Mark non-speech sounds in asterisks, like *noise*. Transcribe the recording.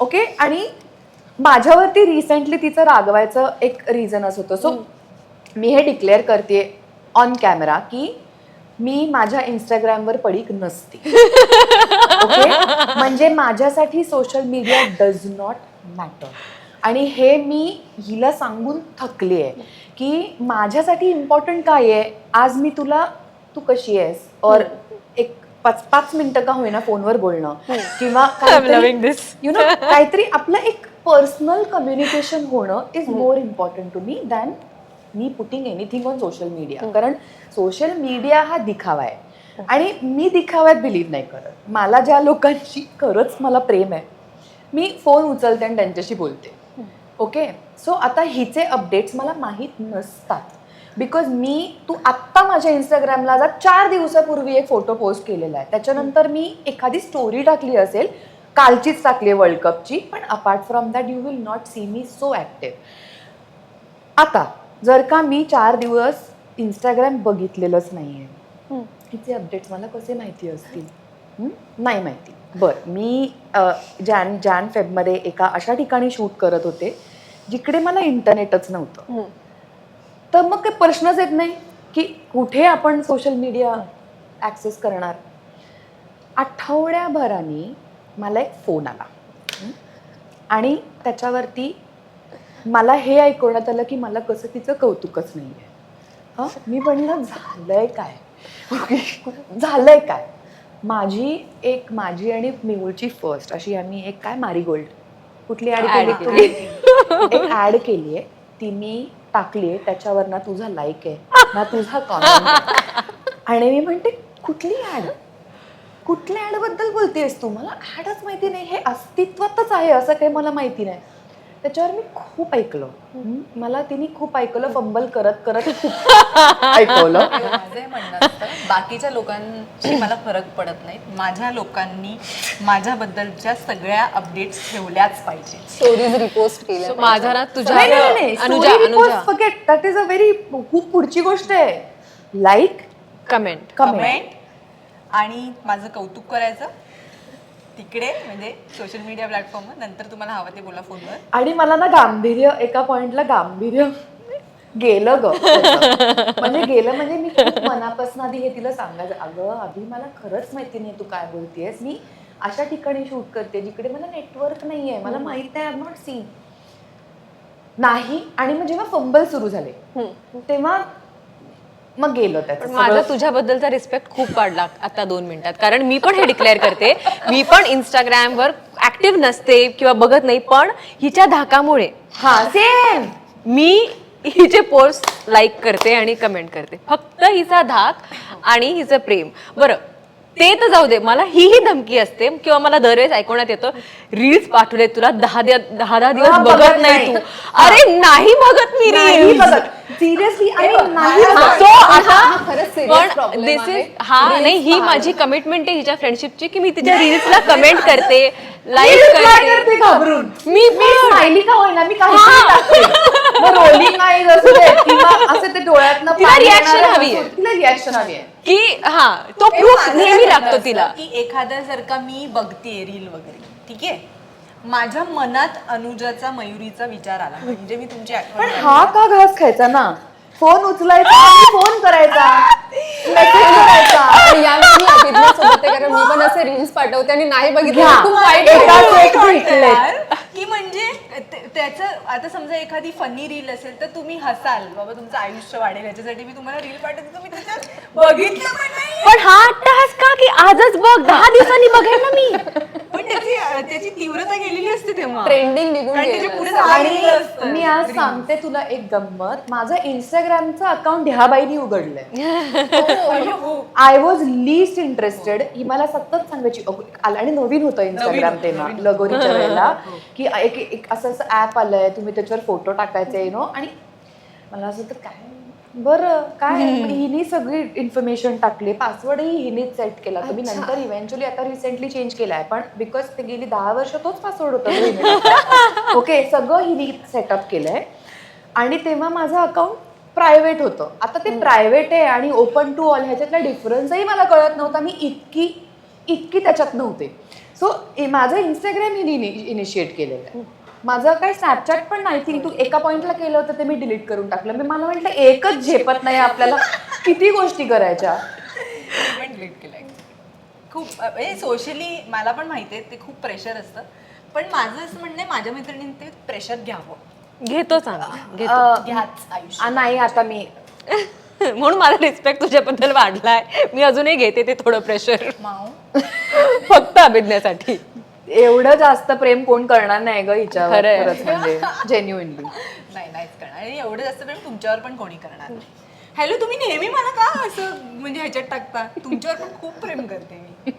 Okay? आणि माझ्यावरती recently तिचं रागवायचं एक रिझनच होतं. सो मी हे डिक्लेअर करते ऑन कॅमेरा की मी माझ्या इंस्टाग्रामवर पडीक नसते. *laughs* ओके? म्हणजे माझ्यासाठी social media does not matter आणि हे मी हिला सांगून थकली आहे की माझ्यासाठी इम्पॉर्टंट काय आहे? आज मी तुला तू कशी आहेस? और पाच पाच मिनिटं का होईना फोनवर बोलणं. किंवा loving this. यु नो काहीतरी आपलं एक पर्सनल कम्युनिकेशन होणं is more important to me than me putting anything on social media कारण सोशल मीडिया हा दिखावा आहे. आणि मी दिखाव्यात बिलीव्ह नाही करत. मला ज्या लोकांची खरंच मला प्रेम आहे मी फोन उचलते आणि त्यांच्याशी बोलते. ओके सो आता हिचे अपडेट्स मला माहीत नसतात. बिकॉज मी तू आत्ता माझ्या इंस्टाग्रामला जा चार दिवसापूर्वी एक फोटो पोस्ट केलेला आहे. त्याच्यानंतर मी एखादी स्टोरी टाकली असेल कालचीच टाकली आहे वर्ल्ड कपची पण apart from that you will not see me so active आता जर का मी चार दिवस इंस्टाग्राम बघितलेलंच नाही आहे तिचे अपडेट्स मला कसे माहिती असतील? हं? नाही माहिती. बरं मी जॅन जॅन फेबमध्ये एका अशा ठिकाणी शूट करत होते जिकडे मला इंटरनेटच नव्हतं. तर मग काही प्रश्नच येत नाही की कुठे आपण सोशल मीडिया ॲक्सेस करणार. आठवड्याभराने मला एक फोन आला? आणि त्याच्यावरती मला हे ऐकवण्यात आलं की मला कसं तिचं कौतुकच नाही आहे हां? मी म्हणलं झालंय काय? झालंय काय? माझी एक माझी आणि मिहुळची फर्स्ट अशी आम्ही एक काय मारीगोल्ड. कुठली ऍड Ad केली. ऍड केली आहे ती मी टाकली आहे त्याच्यावर ना तुझा लाईक आहे ना तुझा कॉमेंट आणि मी म्हणते कुठली ऍड कुठल्या ऍडबद्दल बोलतेस तू? मला ॲडच माहिती नाही हे अस्तित्वातच आहे असं काही मला माहिती नाही. त्याच्यावर मी खूप ऐकलं. मला तिने खूप ऐकलं फंबल करत करत. *laughs* ऐकवलं. माझं हे म्हणणं असतं. बाकीच्या लोकांशी मला फरक पडत नाही माझ्या लोकांनी माझ्याबद्दलच्या सगळ्या अपडेट्स ठेवल्याच पाहिजे. स्टोरीज रिपोस्ट केल्या So, माझा ना तुझ्या forget. That is a very खूप पुढची गोष्ट आहे. लाईक कमेंट कमेंट कमेंट आणि माझं कौतुक करायचं. तिकडे म्हणजे सोशल मीडिया प्लॅटफॉर्मवर नंतर तुम्हाला हवं ते बोला फोनवर आणि मला ना गांभीर्य एका पॉइंटला गांभीर्य गेलं ग. म्हणजे गेलं म्हणजे मी मनापासून आधी हे तिला सांगायचं. अगं अभि मला खरंच माहिती नाही तू काय बोलतेस मी अशा ठिकाणी शूट करते जिकडे मला नेटवर्क नाहीये. मला माहीत नाही आय नॉट सीन नाही आणि मग जेव्हा फंबल सुरू झाले तेव्हा मग गेलं त्याचं. पण माझा. तुझ्याबद्दलचा रिस्पेक्ट खूप वाढला आता दोन मिनिटात. कारण मी पण हे डिक्लेअर करते. मी पण इंस्टाग्रामवर ऍक्टिव्ह नसते किंवा बघत नाही पण हिच्या धाकामुळे. हा सेम मी हिचे पोस्ट लाईक करते आणि कमेंट करते. फक्त हिचा धाक आणि हिचं प्रेम. बरं ते तर जाऊ दे मला ही ही धमकी असते किंवा मला दरवेळेस ऐकवण्यात येतं रील्स पाठवले तुला दहा दहा दहा दिवस हा, बघत नाही तू. अरे नाही बघत मी नाही रील्स बघत. सिरियसली आणि नाही हा, बघत. so आता हा खरंच serious पण problem दिस आहे. इज हा Reels नाही ही पाहणं. माझी कमिटमेंट आहे हिच्या फ्रेंडशिपची की मी तिच्या रील्सला कमेंट करते लाईक करते. करते घाबरून. मी मी स्माइली का होईना मी काही *laughs* रोलिंग आईज असू दे किंवा असं ते डोळ्यातनं तिला पाणी reaction येणारं हवी असू- आहे. तिला रिॲक्शन हवी आहे की हा तो हे प्रूफ माझं नेहमी लागतो तिला की एखादं जर का मी बघते रील वगैरे ठीक आहे माझ्या मनात अनुजाचा मयुरीचा विचार आला म्हणजे मी तुमची आठवण पण काढली. हा का घास खायचा ना फोन उचलायचा फोन करायचा मेसेज करायचा पण मी अभिज्ञा सोबत आहे कारण मी पण असे रील्स पाठवते आणि नाही बघितलं. तर खूप वाईट एकाच वाटतं. एक भेटले यार, की म्हणजे ते- त्याचं आता समजा एखादी फनी रील असेल तर तुम्ही हसाल. बाबा तुमचं आयुष्य वाढेल याच्यासाठी मी तुम्हाला रील पाठवते. तुम्ही त्याच्यात बघितलं पण नाही पण हा अट्टहास का की आजच बघ? दहा दिवसांनी बघेल ना मी. त्याची त्याची तीव्रता गेलेली असते तेव्हा. ट्रेंडिंग निघून कारण त्याच्या गेलं पुढे असतं. झालेलं असतं. आणि मी आज सांगते तुला एक गंमत. माझं इंस्टाग्रामचं अकाउंट ह्या बाईनी उघडलंय आय वॉज लिस्ट इंटरेस्टेड ही मला सतत सांगायची. आलं आणि नवीन होतं इंस्टाग्राम होतं, तेव्हा नवीन लगोरीच्या *laughs* वेळेला की एक एक असं असं ऍप आलंय तुम्ही त्याच्यावर फोटो टाकायचे नो आणि मला असं तर काय? बरं काय? हिनी सगळी इन्फॉर्मेशन टाकली. पासवर्डही हिनीच सेट केला. तुम्ही नंतर इव्हेंच्युअली आता रिसेंटली चेंज केलाय. पण बिकॉज ते गेली दहा वर्ष तोच पासवर्ड होता. *laughs* ओके सगळं हिनी सेटअप केलंय. आणि तेव्हा माझं अकाउंट प्रायव्हेट होतं. आता ते प्रायव्हेट आहे आणि ओपन टू ऑल ह्याच्यातला डिफरन्सही मला कळत नव्हता. मी इतकी इतकी त्याच्यात नव्हते. सो माझं इंस्टाग्राम हिने इनिशिएट केलेलं आहे. माझं काही स्नॅपचॅट पण नाही. थिंक तू एका पॉइंटला केलं होतं ते मी डिलीट करून टाकलं. मी मला म्हटलं एकच झेपत नाही आपल्याला किती गोष्टी करायच्या. डिलीट केलंय. खूप म्हणजे सोशली मला पण माहिती आहे ते खूप प्रेशर असतं. पण माझं असं म्हणणं आहे माझ्या मैत्रिणींनी ते प्रेशर घ्यावं. घेतो चांगला घेतो. अं, घ्याच आयुष्य. आ, नाही आता मी *laughs* म्हणून मला रिस्पेक्ट तुझ्याबद्दल वाढलाय. मी अजूनही घेते ते थोडं प्रेशर माऊ. *laughs* फक्त अभिज्ञासाठी एवढं जास्त प्रेम कोण करणार नाही ग हिच्यावर खरंय. खरंच म्हणजे *laughs* जेन्युइनली नाही नाहीच करणार. आणि एवढं जास्त प्रेम तुमच्यावर पण कोणी करणार नाही. हॅलो तुम्ही नेहमी मला का असं म्हणजे ह्याच्यात टाकता? तुमच्यावर पण खूप प्रेम करते मी.